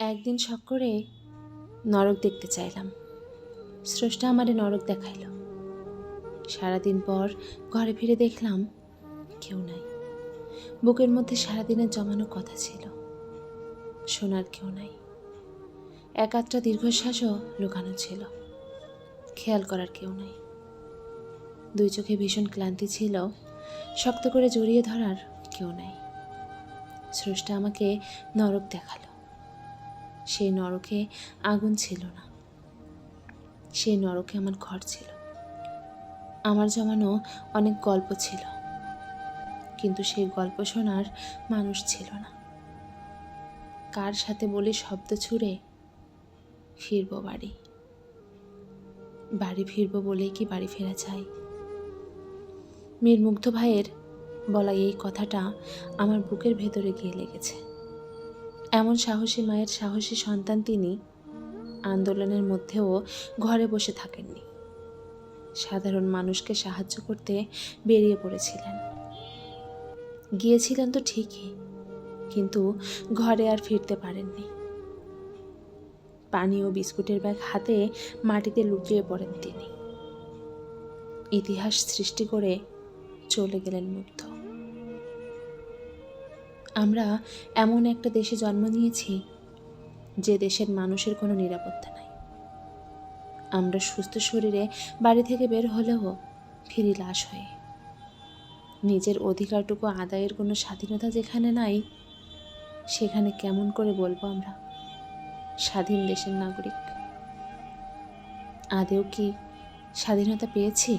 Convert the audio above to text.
একদিন শখ করে নরক দেখতে চাইলাম। স্রষ্টা আমারে নরক দেখাইল। সারাদিন পর ঘরে ফিরে দেখলাম কেউ নাই। বুকের মধ্যে সারাদিনের জমানো কথা ছিল, শোনার কেউ নাই। এক আধটা দীর্ঘশ্বাসও লুকানো ছিল, খেয়াল করার কেউ নাই। দুই চোখে ভীষণ ক্লান্তি ছিল, শক্ত করে জড়িয়ে ধরার কেউ নাই। স্রষ্টা আমাকে নরক দেখাল। সেই নরকে আগুন ছিল না। সেই নরকে আমার ঘর ছিল। আমার জমানো অনেক গল্প ছিল। কিন্তু সেই গল্প শোনার মানুষ ছিল না। কার সাথে বলি শব্দ ছুঁড়ে ফিরব বাড়ি? বাড়ি ফিরব বলেই কি বাড়ি ফেরা চাই মীর মুগ্ধ ভাইয়ের বলা এই কথাটা আমার বুকের ভেতরে গিয়ে লেগেছে। এমন সাহসী মায়ের সাহসী সন্তান তিনি আন্দোলনের মধ্যেও ঘরে বসে থাকেননি। সাধারণ মানুষকে সাহায্য করতে বেরিয়ে পড়েছিলেন। গিয়েছিলেন তো ঠিকই, কিন্তু ঘরে আর ফিরতে পারেননি। পানি ও বিস্কুটের ব্যাগ হাতে মাটিতে লুকিয়ে পড়েন তিনি। ইতিহাস সৃষ্টি করে চলে গেলেন মুগ্ধ। আমরা এমন একটা দেশে জন্ম নিয়েছি যে দেশের মানুষের কোনো নিরাপত্তা নাই। আমরা সুস্থ শরীরে বাড়ি থেকে বের হলেও ফিরি লাশ হয়ে। নিজের অধিকারটুকু আদায়ের কোনো স্বাধীনতা যেখানে নাই, সেখানে কেমন করে বলব আমরা? স্বাধীন দেশের নাগরিক। আদেও কি স্বাধীনতা পেয়েছি?